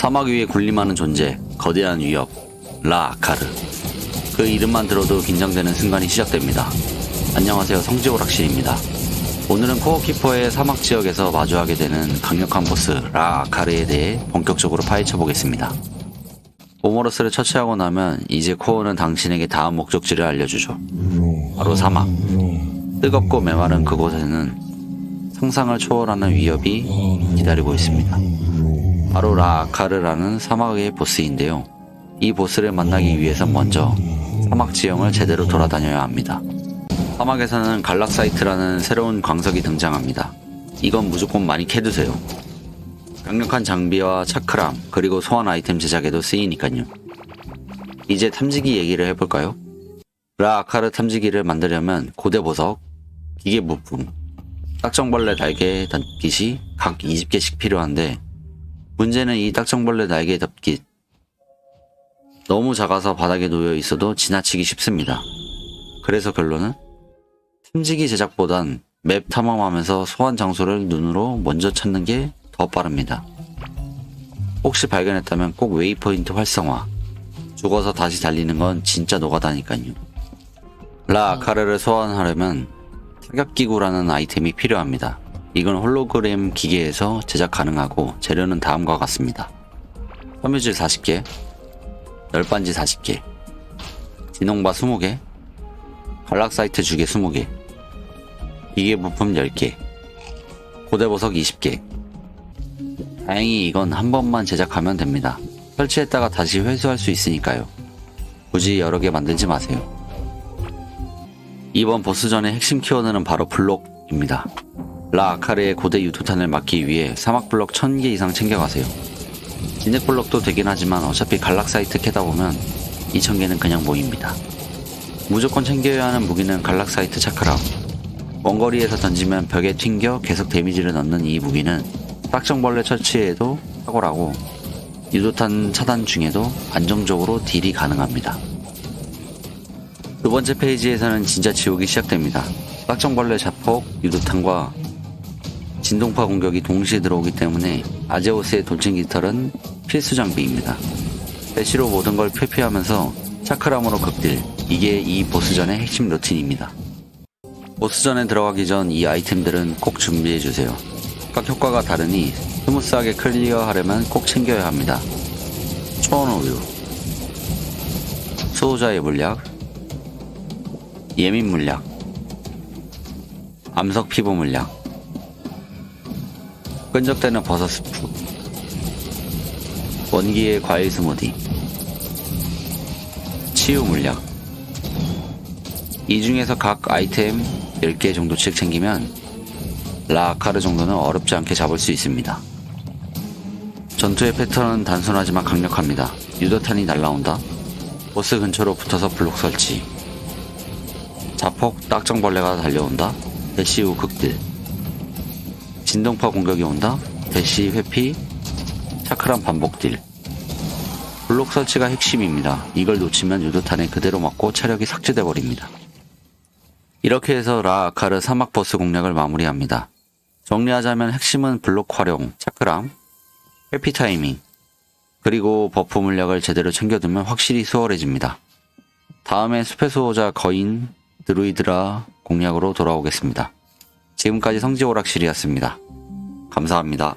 사막 위에 군림하는 존재, 거대한 위협, 라 아카르. 그 이름만 들어도 긴장되는 순간이 시작됩니다. 안녕하세요, 성지오락실입니다. 오늘은 코어키퍼의 사막 지역에서 마주하게 되는 강력한 보스 라 아카르에 대해 본격적으로 파헤쳐 보겠습니다. 오모로스를 처치하고 나면 이제 코어는 당신에게 다음 목적지를 알려주죠. 바로 사막. 뜨겁고 메마른 그곳에는 상상을 초월하는 위협이 기다리고 있습니다. 바로 라 아카르라는 사막의 보스인데요. 이 보스를 만나기 위해서 먼저 사막 지형을 제대로 돌아다녀야 합니다. 사막에서는 갈락사이트라는 새로운 광석이 등장합니다. 이건 무조건 많이 캐두세요. 강력한 장비와 차크람, 그리고 소환 아이템 제작에도 쓰이니까요. 이제 탐지기 얘기를 해볼까요? 라 아카르 탐지기를 만들려면 고대 보석, 기계 부품, 딱정벌레 날개 덮깃이 각 20개씩 필요한데 문제는 이 딱정벌레 날개 덮깃 너무 작아서 바닥에 놓여 있어도 지나치기 쉽습니다. 그래서 결론은 틈지기 제작보단 맵 탐험하면서 소환 장소를 눈으로 먼저 찾는 게 더 빠릅니다. 혹시 발견했다면 꼭 웨이포인트 활성화. 죽어서 다시 달리는 건 진짜 노가다니까요. 라 아카르를 소환하려면 타격기구라는 아이템이 필요합니다. 이건 홀로그램 기계에서 제작 가능하고 재료는 다음과 같습니다. 섬유질 40개, 열반지 40개, 진홍바 20개, 갈락사이트 주개 20개, 기계 부품 10개, 고대보석 20개. 다행히 이건 한 번만 제작하면 됩니다. 설치했다가 다시 회수할 수 있으니까요. 굳이 여러 개 만들지 마세요. 이번 보스전의 핵심 키워드는 바로 블록입니다. 라 아카르의 고대 유도탄을 막기 위해 사막 블록 1000개 이상 챙겨가세요. 진흙 블록도 되긴 하지만 어차피 갈락사이트 캐다 보면 2000개는 그냥 모입니다. 무조건 챙겨야 하는 무기는 갈락사이트 차크라. 원거리에서 던지면 벽에 튕겨 계속 데미지를 넣는 이 무기는 딱정벌레 처치에도 탁월하고 유도탄 차단 중에도 안정적으로 딜이 가능합니다. 두 번째 페이지에서는 진짜 지옥이 시작됩니다. 딱정벌레 자폭, 유도탄과 진동파 공격이 동시에 들어오기 때문에 아제오스의 돌진 깃털은 필수 장비입니다. 대시로 모든 걸 회피하면서 차크람으로 극딜. 이게 이 보스전의 핵심 루틴입니다. 보스전에 들어가기 전 이 아이템들은 꼭 준비해주세요. 각 효과가 다르니 스무스하게 클리어하려면 꼭 챙겨야 합니다. 초원우유 수호자의 물약 예민 물약 암석 피부 물약 끈적대는 버섯 스프 원기의 과일 스무디 치유 물약 이 중에서 각 아이템 10개 정도씩 챙기면 라카르 정도는 어렵지 않게 잡을 수 있습니다. 전투의 패턴은 단순하지만 강력합니다. 유도탄이 날라온다. 보스 근처로 붙어서 블록 설치. 자폭 딱정벌레가 달려온다. 대시 후 극딜. 진동파 공격이 온다. 대시 회피. 차크란 반복 딜. 블록 설치가 핵심입니다. 이걸 놓치면 유도탄에 그대로 맞고 체력이 삭제돼 버립니다. 이렇게 해서 라 아카르 사막 보스 공략을 마무리합니다. 정리하자면 핵심은 블록 활용, 차크람, 회피 타이밍, 그리고 버프 물약을 제대로 챙겨두면 확실히 수월해집니다. 다음에 숲의 수호자 거인, 드루이드라 공략으로 돌아오겠습니다. 지금까지 성지오락실이었습니다. 감사합니다.